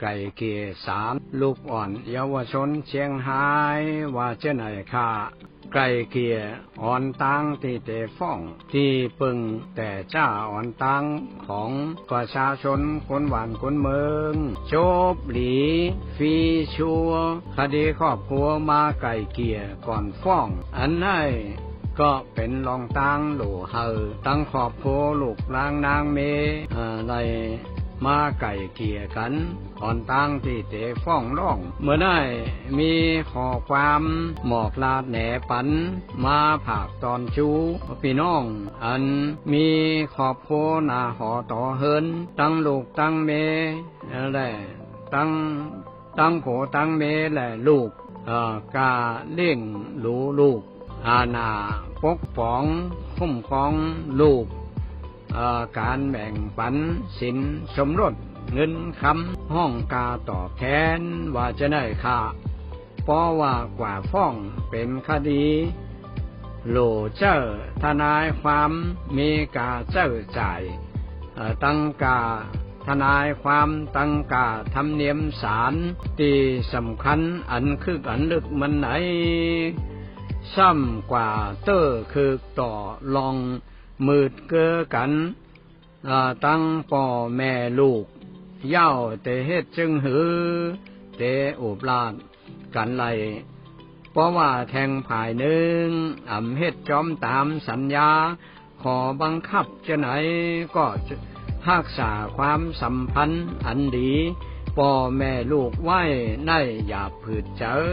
ไก่เกียสามลูกอ่อนเยาวชนเชียงหายว่าเจ้าไหนค่ะไก่เกียอ่อนตังที่เตฟ้อง ที่ปึงแต่จ้าอ่อนตังของประชาชนคนหวานคนเมืองจบหลี ฟีชัว คดีครอบครัวมาไก่เกียก่อนฟ้อง อันไหนก็เป็นรองตังหลูเฮอตั้งขอบโพลูกลางนางเมอะไร มาไก่เกี่ยกันอ่อนตั้งที่เตฟ้องร้อง เมื่อได้มีขอความหมอกลาดแหนปัน มาผากตอนจูพี่น้อง อันมีขอบโพนาหอต่อเฮิน ตั้งลูกตั้งเมอะไรตั้งตั้งโผตั้งเมแหละลูกกาเล่งหลูลูก อาณาปกป้องคุ้มครองลูก การแบ่งปันสินสมรสเงินคำห้องกาตอบแทนว่าจะได้ค่าเพราะว่ากว่าฟ้องเป็นคดีโหลเจ้าทนายความมีกาเจ้าจ่ายตั้งกาทนายความตั้งกาทำเนียมศาลที่สำคัญอันคืออันลึกมันไหน ซ้ำกว่าเตอร์คือต่อลอง มืดเกือกันตั้งป่อแม่ลูก เย้าเตเฮ็ดจึงหือ เตอุบลาดกันไลเพราะว่าแทงภายหนึ่งอ่ำเฮ็ดจอมตามสัญญา ขอบังคับจะไหนก็รักษาความสัมพันธ์อันดีป่อแม่ลูกไว้ในอย่าผืดเจอ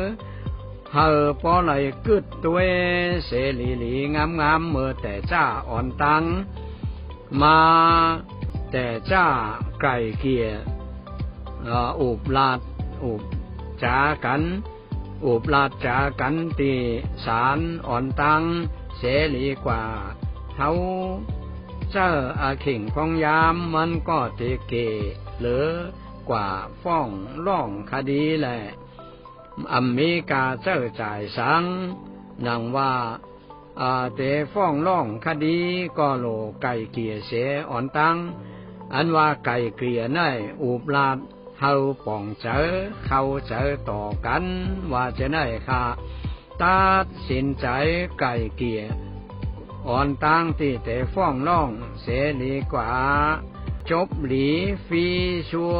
เฮอปอไหลกึดตัวเสลีหลีงามงามเมื่อแต่จ้าอ่อนตัง มาแต่จ้าไก่เกียอุบลาดอุบจากัน อุบลาดจากันตีสารอ่อนตัง เสลีกว่าเท่าเจ้าอาขิงพองยามมันก็เตเก หรือกว่าฟ้องร้องคดีแหละ อเมริกาเจ้าจ่ายสังนังว่าเตฟ้องร้องคดีก็โลไก่เกียเสอ่อนตัง อันว่าไก่เกลียในอุบลาดเฮาป่องเจอเขาเจอต่อกัน ว่าจะได้ค่ะตัดสินใจไก่เกียอ่อนตังที่แต่ฟ้องร้องเสดีกว่า จบหลีฟีชัว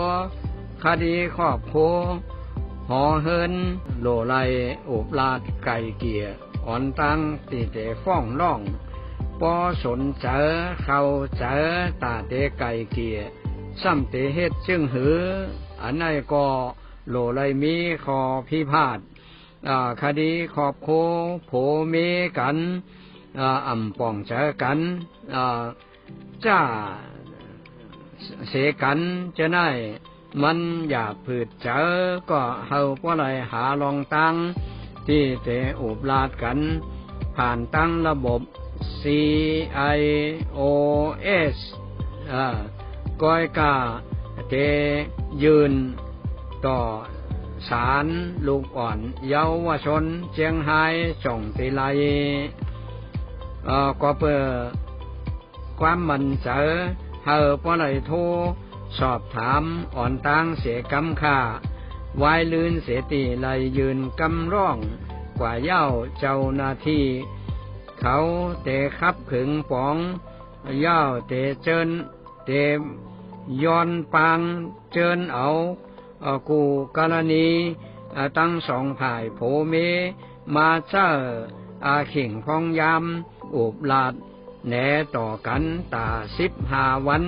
คดีครอบครัว หอเฮินโลไลอบลาดไก่เกียอ่อนตังตีเตฟ้องร้องปอสนเจอเขาเจอตาเตไก่เกียซ้ำเตเฮ็ดจึงหือ อันไหนก็โลไลมีขอพิพาทคดีขอบโคโผเมกันอ่ำป่องเจอกันจ้าเสกันจะได้ มันอยากผืดเจอก็เฮาว่าไรหาลองตั้ง ที่เตอุบลาดกัน ผ่านตั้งระบบ C I O S อ่าก้อยกาเตยืน ต่อสารลูกอ่อนเยาวชนเจียงไฮ้ส่งติไลเอ่อก็เปิดความมันเจอเฮาว่าไรโท สอบถามอ่อนตังเสียกำค่าวายลืนเสตีไลยืนกำร้อง กว่าเย้าเจ้านาทีเขาเตะขับขึงปอง เย้าเตะเจินเตะย้อนปางเจินเอากูกรณีตั้งสองผ่ายโผเม มาเจ้าอาขิงพองยามอุบลาดแหนต่อกันตาสิบหาวัน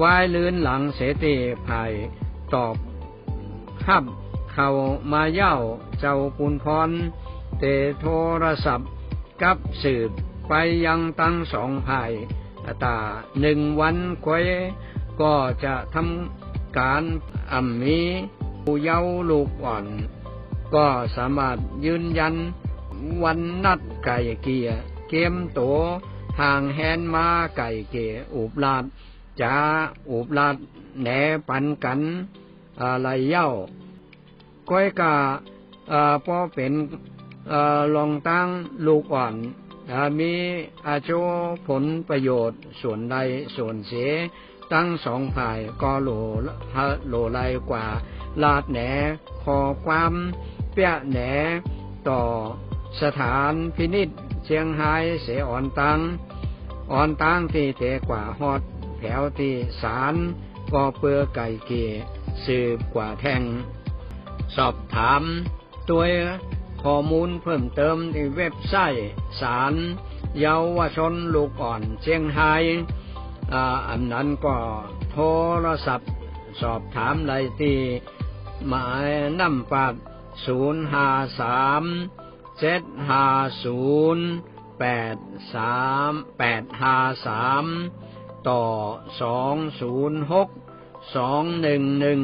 วายลื่นหลังเสติภัยตอบขับเขามาเย้าเจ้าปุนพร เตโทรศัพท์ กับสืบไปยังตั้งสองภัยตาหนึ่งวันควยก็จะทำการอัมมีผู้เย้าลูกอ่อน ก็สามารถยืนยันวันนัดไก่เกียเกมโตทางแฮนมาไก่เกียอุบลาด จะอุบลาดแหนปันกันอะไรเย้าก้อยกาพอเป็นลองตั้งลูกอ่อนมีอาโชผลประโยชน์ส่วนใดส่วนเสียตั้งสองฝ่ายก็โหลโหลไลกว่า ลาดแหนขอความเปี้ยแหนต่อสถานพินิษเชียงไฮ้เสอ่อนตังอ่อนตังที่เตกว่าฮอด แถวที่สารก็เปือไก่เกีสืบกว่าแทง สอบถามตัวข้อมูลเพิ่มเติมที่เว็บไซต์สารเยาวชนลูกอ่อนเชียงไฮ้อันนั้นก็โทรศัพท์สอบถามได้ที่หมายนำปัดศูนย์ห้าสามเจ็ดห้าศูนย์แปดสามแปดห้าสาม ต่อสองศูนย์หกสองหนึ่งหนึ่ง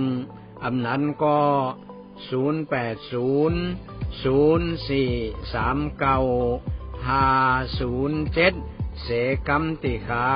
อันนั้นก็ศูนย์แปดศูนย์ศูนย์สี่สามเก้าห้าศูนย์เจ็ดเสกัมติคา